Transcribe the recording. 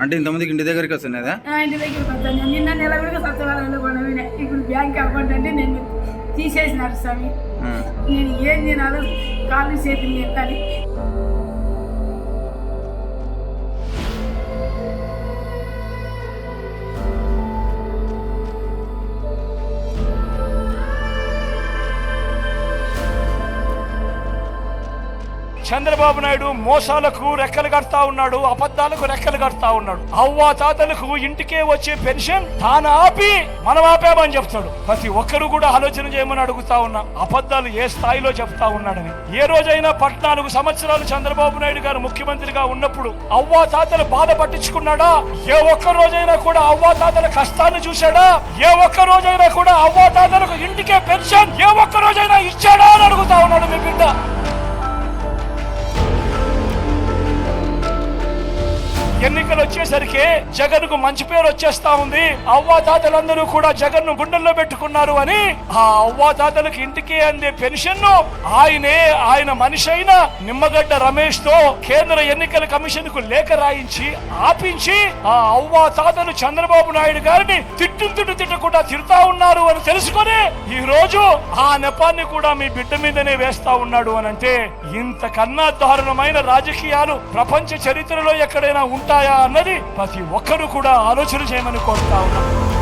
అంటే ఇంతమందికి ఇంటి దగ్గరికి వస్తున్నదా ఇంటి దగ్గరికి వస్తాను నిన్న నెల కూడా సత్యవారంలో కొనవిన ఇప్పుడు బ్యాంక్ అకౌంట్ అంటే నేను తీసేసినారు స్వామి. నేను ఏం తినాలో కాళ్ళు చేతులు ఎత్తాలి. చంద్రబాబు నాయుడు మోసాలకు రెక్కలు కడతా ఉన్నాడు అబద్ధాలకు రెక్కలు కడతా ఉన్నాడు. అవ్వా తాతలకు ఇంటికే వచ్చే పెన్షన్ తాను ఆపి మనం ఆపామని చెప్తాడు. ప్రతి ఒక్కరు కూడా ఆలోచన చేయమని అడుగుతా ఉన్నా అబద్ధాలు ఏ స్థాయిలో చెప్తా ఉన్నాడని. ఏ రోజైనా పద్నాలుగు సంవత్సరాలు చంద్రబాబు నాయుడు గారు ముఖ్యమంత్రిగా ఉన్నప్పుడు అవ్వా తాతలు బాధ పట్టించుకున్నాడా? ఏ ఒక్క రోజైనా కూడా అవ్వా తాతల కష్టాన్ని చూశాడా? ఏ ఒక్క రోజైనా కూడా అవ్వా తాతలకు ఇంటికే పెన్షన్ ఏ ఒక్క రోజైనా ఇచ్చాడా అని అడుగుతా ఉన్నాడు మీ బిడ్డ. ఎన్నికలు వచ్చేసరికి జగన్కు మంచి పేరు వచ్చేస్తా ఉంది. అవ్వాతాతలందరూ కూడా జగన్ను గుండెల్లో పెట్టుకున్నారు అని ఆ అవ్వాతాతలకు ఇంటికి అందే పెన్షన్ను ఆయనే ఆయన మనిషి అయిన నిమ్మగడ్డ రమేష్తో కేంద్ర ఎన్నికల కమిషన్కు లేఖ రాయించి ఆపించి ఆ అవ్వాతాతలు చంద్రబాబు నాయుడు గారిని తిట్టు తిట్టు తిట్టకుండా తిడతా ఉన్నారు అని తెలుసుకొని ఈ రోజు ఆ నెపాన్ని కూడా మీ బిడ్డ మీదనే వేస్తా ఉన్నాడు అని అంటే ఇంతకన్నా దారుణమైన రాజకీయాలు ప్రపంచ చరిత్రలో ఎక్కడైనా ఉంటాయా అన్నది ప్రతి ఒక్కరూ కూడా ఆలోచన చేయమని కోరుతా ఉన్నాను